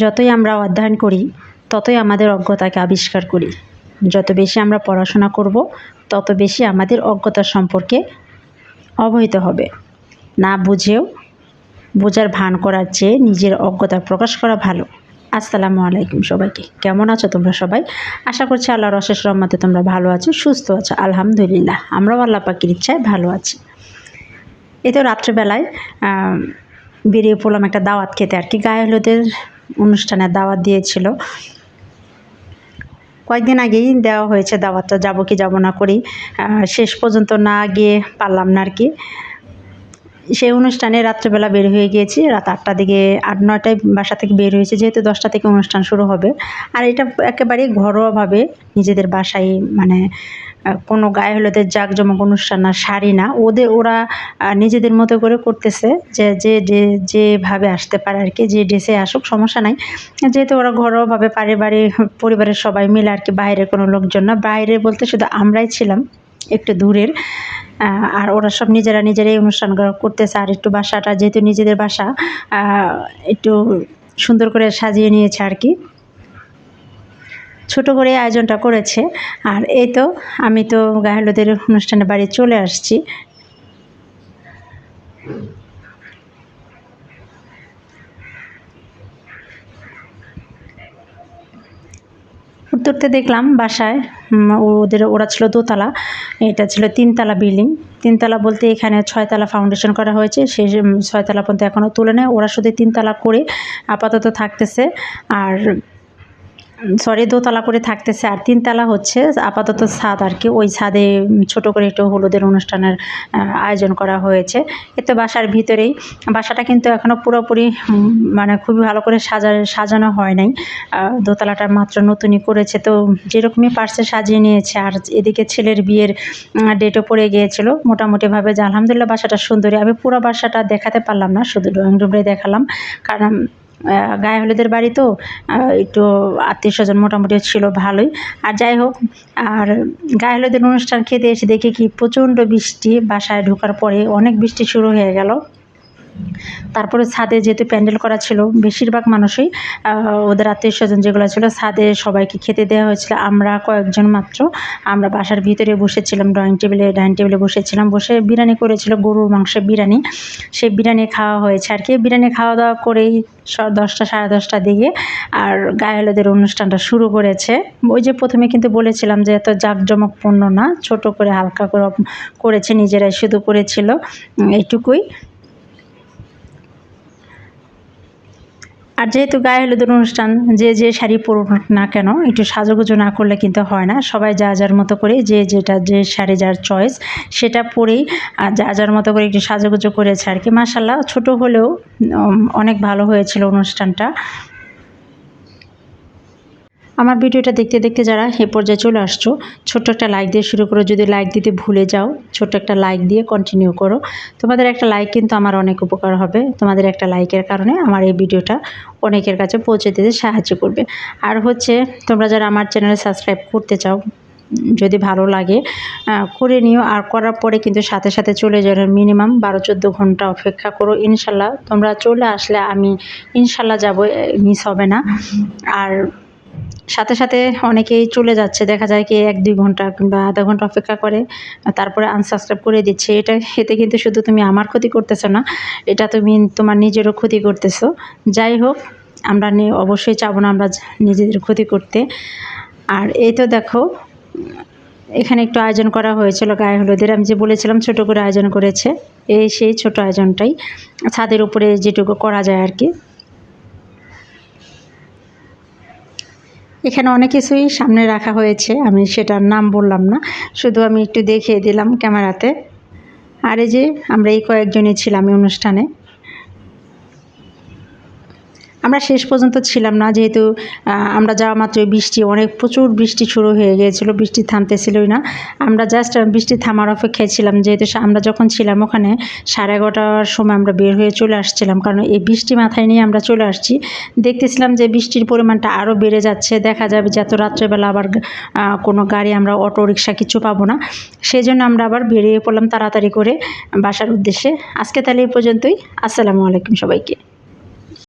যতই আমরা অধ্যয়ন করি, ততই আমাদের অজ্ঞতাকে আবিষ্কার করি। যত বেশি আমরা পড়াশোনা করব, তত বেশি আমাদের অজ্ঞতা সম্পর্কে অবহিত হবে। না বুঝেও বোঝার ভান করার চেয়ে নিজের অজ্ঞতা প্রকাশ করা ভালো। আসসালামু আলাইকুম সবাইকে। কেমন আছো তোমরা সবাই? আশা করছি আল্লাহর অশেষ রহমতে তোমরা ভালো আছো, সুস্থ আছো। আলহামদুলিল্লাহ, আমরাও আল্লাহ পাখির ইচ্ছায় ভালো আছি। এই তো রাত্রেবেলায় বেরিয়ে পড়লাম একটা দাওয়াত খেতে। আর কি, গায়ে হলুদের অনুষ্ঠানে দাওয়াত দিয়েছিল। কয়েকদিন আগেই দেওয়া হয়েছে দাওয়াতটা যাব কি যাব না করি। শেষ পর্যন্ত না গিয়ে পারলাম না আর কি। সেই অনুষ্ঠানে রাত্রেবেলা বের হয়ে গিয়েছি। রাত আটটা দিকে আট, নয়টায় বাসা থেকে বের হয়েছে, যেহেতু দশটা থেকে অনুষ্ঠান শুরু হবে। আর এটা একেবারেই ঘরোয়াভাবে নিজেদের বাসায় মানে কোনো গায়ে হলুদের জাঁকজমক অনুষ্ঠান না, শাড়ি না। ওদের ওরা নিজেদের মতো করে করতেছে যে যে যেভাবে আসতে পারে আর কি, যে ড্রেসে আসুক, সমস্যা নাই। যেহেতু ওরা ঘরোয়াভাবে পারিবারিক পরিবারের সবাই মিলে আর কি বাইরের কোনো লোকজন না। বাইরে বলতে শুধু আমরাই ছিলাম। একটু দূরের আর ওরা সব নিজেরা নিজেরাই অনুষ্ঠান করতেছে। আর একটু বাসাটা যেহেতু নিজেদের বাসা একটু সুন্দর করে সাজিয়ে নিয়েছে আর কি। ছোট করে আয়োজনটা করেছে। আর এই তো আমি তো গায়ে অনুষ্ঠানে বাড়ি চলে আসছি। উঠতে দেখলাম বাসায় ওদের, ওরা ছিল দোতলা। এটা ছিল তিনতলা বিল্ডিং। তিনতলা বলতে এখানে ছয়তলা ফাউন্ডেশন করা হয়েছে। সেই ছয়তলা পর্যন্ত এখনও তুলে নেয়। ওরা শুধু তিনতলা করে আপাতত থাকতেছে। আর সরি, দোতলা করে থাকতেছে আর তিনতলা হচ্ছে আপাতত ছাদ আর কি। ওই ছাদে ছোট করে একটু হলুদের অনুষ্ঠানের আয়োজন করা হয়েছে। এতে বাসার ভিতরেই, বাসাটা কিন্তু এখনও পুরোপুরি মানে খুবই ভালো করে সাজা, সাজানো হয় নাই। দোতলাটা মাত্র নতুনই করেছে। তো যেরকমই পারছে সাজিয়ে নিয়েছে, আর এদিকে ছেলের বিয়ের ডেটও পড়ে গিয়েছিল, মোটামুটিভাবে যে আলহামদুলিল্লাহ বাসাটা সুন্দরী। আমি পুরো বাসাটা দেখাতে পারলাম না, শুধু ড্রয়িং রুমটাই দেখালাম। কারণ গায়ে হলুদের বাড়ি তো একটু আত্মীয় স্বজন মোটামুটি ছিল ভালোই। আর যাই হোক, আর গায়ে হলুদের অনুষ্ঠান খেতে এসে দেখি কি প্রচণ্ড বৃষ্টি বাসায় ঢোকার পরে অনেক বৃষ্টি শুরু হয়ে গেল। তারপরে ছাদে যেহেতু প্যান্ডেল করা ছিল, বেশিরভাগ মানুষই ওদের আত্মীয় স্বজন যেগুলো ছিল, ছাদে সবাইকে খেতে দেওয়া হয়েছিল। আমরা কয়েকজন মাত্র, আমরা বাসার ভিতরে বসেছিলাম ড্রয়িং টেবিলে ডাইনিং টেবিলে বসেছিলাম। বসে বিরিয়ানি করেছিল, গরুর মাংসের বিরিয়ানি। সেই বিরিয়ানি খাওয়া হয়েছে আর কি। বিরিয়ানি খাওয়া দাওয়া করেই দশটা, সাড়ে দশটা দিকে আর গায়ে হলুদের অনুষ্ঠানটা শুরু করেছে। ওই যে প্রথমে কিন্তু বলেছিলাম যে এত জাঁকজমকপূর্ণ না, ছোট করে হালকা করে করেছে, নিজেরাই শুধু করেছিল। এইটুকুই। আর যেহেতু গায়ে হলুদের অনুষ্ঠান, যে যে শাড়ি পরুক না কেন, একটু সাজুগুজু না করলে কিন্তু হয় না। সবাই যা যার মতো করে যে যেটা, যে শাড়ি যার চয়েস সেটা পরেই, আর যা যার মতো করে একটু সাজুগুজু করেছে আর কি। মাসাল্লাহ ছোটো হলেও অনেক ভালো হয়েছিল অনুষ্ঠানটা। আমার ভিডিওটা দেখতে দেখতে যারা এ পর্যায়ে চলে আসছো, ছোট্ট একটা লাইক দিয়ে শুরু করো। যদি লাইক দিতে ভুলে যাও, ছোট্ট একটা লাইক দিয়ে কন্টিনিউ করো। তোমাদের একটা লাইক কিন্তু আমার অনেক উপকার হবে। তোমাদের একটা লাইকের কারণে আমার এই ভিডিওটা অনেকের কাছে পৌঁছে দিতে সাহায্য করবে। আর হচ্ছে, তোমরা যারা আমার চ্যানেলে সাবস্ক্রাইব করতে চাও, যদি ভালো লাগে করে নিও। আর করার পরে কিন্তু সাথে সাথে চলে যাবে মিনিমাম বারো চোদ্দ ঘণ্টা অপেক্ষা করো। ইনশাল্লাহ তোমরা চলে আসলে আমি ইনশাল্লাহ যাব মিস হবে না। আর সাথে সাথে অনেকেই চলে যাচ্ছে। দেখা যায় কি এক, দুই ঘণ্টা কিংবা আধা ঘণ্টা অপেক্ষা করে। তারপরে আনসাবস্ক্রাইব করে দিচ্ছে। এটা, এতে কিন্তু শুধু তুমি আমার ক্ষতি করতেছো না, এটা তুমি তোমার নিজেরও ক্ষতি করতেছো। যাই হোক, আমরা অবশ্যই চাবো না আমরা নিজেদের ক্ষতি করতে। আর এই তো দেখো, এখানে একটু আয়োজন করা হয়েছিল গায়ে হলুদের। আমি যে বলেছিলাম ছোট করে আয়োজন করেছে, এই সেই ছোট আয়োজনটাই। ছাদের উপরে যেটুকু করা যায় আর কি। এখানে অনেক কিছুই সামনে রাখা হয়েছে। আমি সেটার নাম বললাম না। শুধু আমি একটু দেখিয়ে দিলাম ক্যামেরাতে। আর এই যে আমরা এই কয়েকজনই ছিলাম এই অনুষ্ঠানে। আমরা শেষ পর্যন্ত ছিলাম না, যেহেতু আমরা যাওয়া মাত্র বৃষ্টি, অনেক প্রচুর বৃষ্টি শুরু হয়ে গিয়েছিল, বৃষ্টি থামতেছিলই না। আমরা জাস্ট বৃষ্টি থামার অপেক্ষায় ছিলাম, যেহেতু আমরা যখন ছিলাম ওখানে, সাড়ে এগারোটার সময় আমরা বের হয়ে চলে আসছিলাম, কারণ এই বৃষ্টি মাথায় নিয়ে আমরা চলে আসছি। দেখতেছিলাম যে বৃষ্টির পরিমাণটা আরও বেড়ে যাচ্ছে, দেখা যাবে যে এত রাত্রেবেলা আবার কোনো গাড়ি আমরা, অটো রিক্সা কিছু পাবো না। সেই জন্য আমরা আবার বেরিয়ে পড়লাম তাড়াতাড়ি করে বাসার উদ্দেশ্যে। আজকে তাহলে এই পর্যন্তই, আসসালামু আলাইকুম সবাইকে।